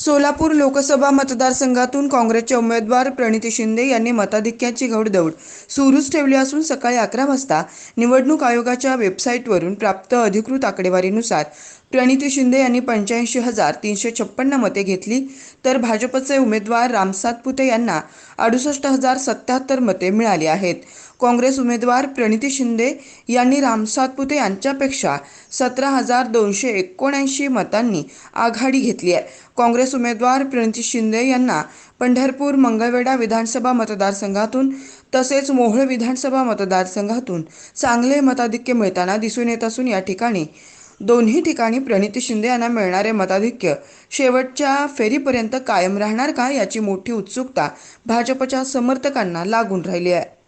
सोलापूर लोकसभा मतदारसंघातून काँग्रेसचे उमेदवार प्रणिती शिंदे यांनी मताधिक्याची घौडदौड सुरूच ठेवली असून सकाळी अकरा वाजता निवडणूक आयोगाच्या वेबसाईटवरून प्राप्त अधिकृत आकडेवारीनुसार प्रणिती शिंदे यांनी पंच्याऐंशी हजार तीनशे छप्पन्न मते घेतली. तर भाजपचे उमेदवार रामसात पुते यांना अडुसष्ट हजार सत्याहत्तर मते मिळाली आहेत. काँग्रेस उमेदवार प्रणिती शिंदे यांनी रामसातपुते यांच्यापेक्षा सतरा हजार दोनशे एकोणऐंशी मतांनी आघाडी घेतली आहे. काँग्रेस उमेदवार प्रणिती शिंदे यांना पंढरपूर मंगळवेढा विधानसभा मतदारसंघातून तसेच मोहोळ विधानसभा मतदारसंघातून चांगले मताधिक्य मिळताना दिसून येत असून या ठिकाणी दोन्ही ठिकाणी प्रणिती शिंदे यांना मिळणारे मताधिक्य शेवटच्या फेरीपर्यंत कायम राहणार का याची मोठी उत्सुकता भाजपच्या समर्थकांना लागून राहिली आहे.